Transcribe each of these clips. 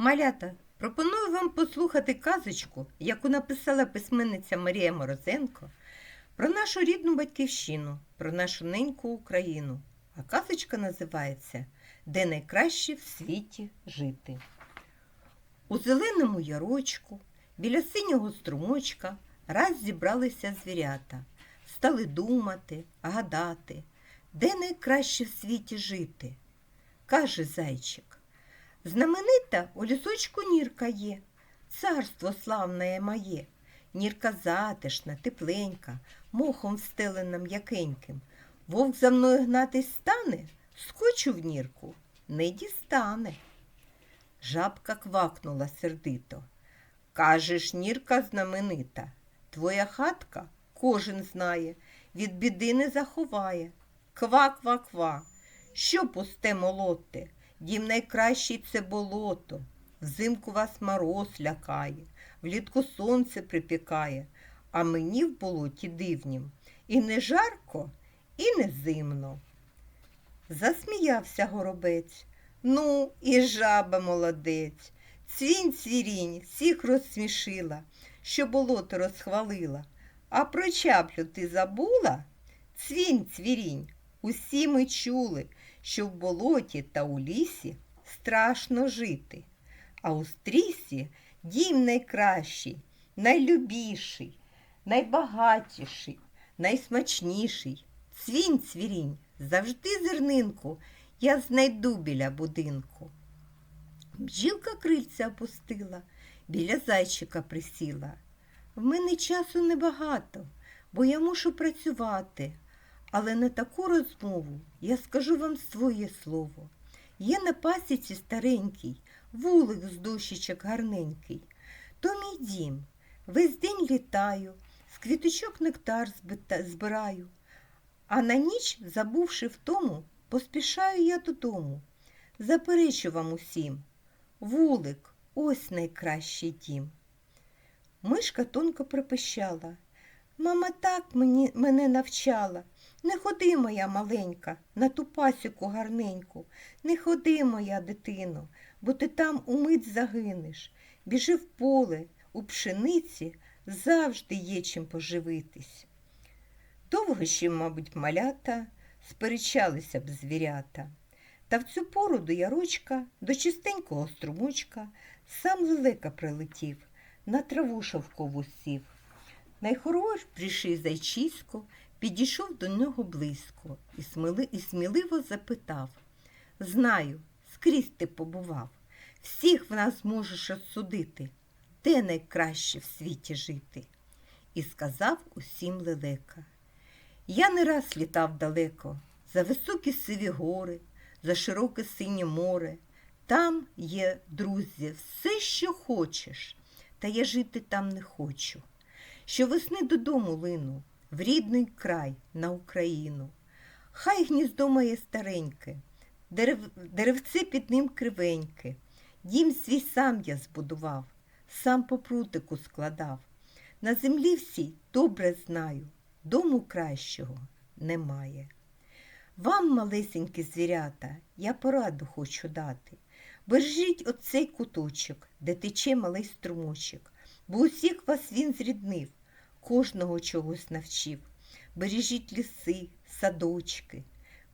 Малята, пропоную вам послухати казочку, яку написала письменниця Марія Морозенко, про нашу рідну батьківщину, про нашу неньку Україну. А казочка називається Де найкраще в світі жити. У зеленому ярочку, біля синього струмочка, раз зібралися звірята, стали думати, гадати, де найкраще в світі жити. Каже зайчик. Знаменита у лісочку нірка є, царство славне моє. Нірка затишна, тепленька, мохом встелена м'якеньким. Вовк за мною гнатись стане, скочу в нірку, не дістане. Жабка квакнула сердито. Кажеш, нірка знаменита, твоя хатка кожен знає, від біди не заховає. Ква-ква-ква, що пусте молоте, дім найкращий це болото. Взимку вас мороз лякає, влітку сонце припікає, а мені в болоті дивнім і не жарко, і не зимно. Засміявся горобець. Ну, і жаба молодець. Цвінь цвірінь всіх розсмішила, що болото розхвалила. А про чаплю ти забула? Цвінь цвірінь, усі ми чули, що в болоті та у лісі страшно жити. А у стрісі дім найкращий, найлюбіший, найбагатіший, найсмачніший. Цвінь цвірінь, завжди зернинку я знайду біля будинку. Бджілка крильця опустила, біля зайчика присіла. В мене часу небагато, бо я мушу працювати. Але на таку розмову я скажу вам своє слово. Є на пасіці старенький, вулик з дощечок гарненький. То мій дім, весь день літаю, з квіточок нектар збираю, а на ніч, забувши втому, поспішаю я додому. Заперечу вам усім. Вулик, ось найкращий дім. Мишка тонко пропищала. Мама так мені, мене навчала. Не ходи, моя маленька, на ту пасіку гарненьку. Не ходи, моя дитино, бо ти там умить загинеш. Біжи в поле, у пшениці завжди є чим поживитись. Довго ще, мабуть, малята сперечалися б звірята. Та в цю пору до ярочка, до чистенького струмочка, сам лелека прилетів, на траву шовкову сів. Найхорошіший зайчисько підійшов до нього близько і, сміли, і сміливо запитав Знаю, скрізь ти побував, всіх в нас можеш розсудити, де найкраще в світі жити. І сказав усім лелека. Я не раз літав далеко, за високі сиві гори, за широке синє море. Там є, друзі, все, що хочеш, та я жити там не хочу. Щовесни додому лину, в рідний край на Україну. Хай гніздо моє стареньке, дерев, деревце під ним кривеньке, дім свій сам я збудував, сам по прутику складав. На землі всій добре знаю, дому кращого немає. Вам, малесенькі звірята, я пораду хочу дати. Бережіть оцей куточок, де тече малий струмочок, бо усіх вас він зріднив, кожного чогось навчив. Бережіть ліси, садочки,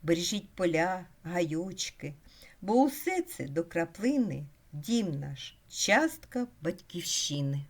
бережіть поля, гайочки, бо усе це до краплини дім наш, частка батьківщини.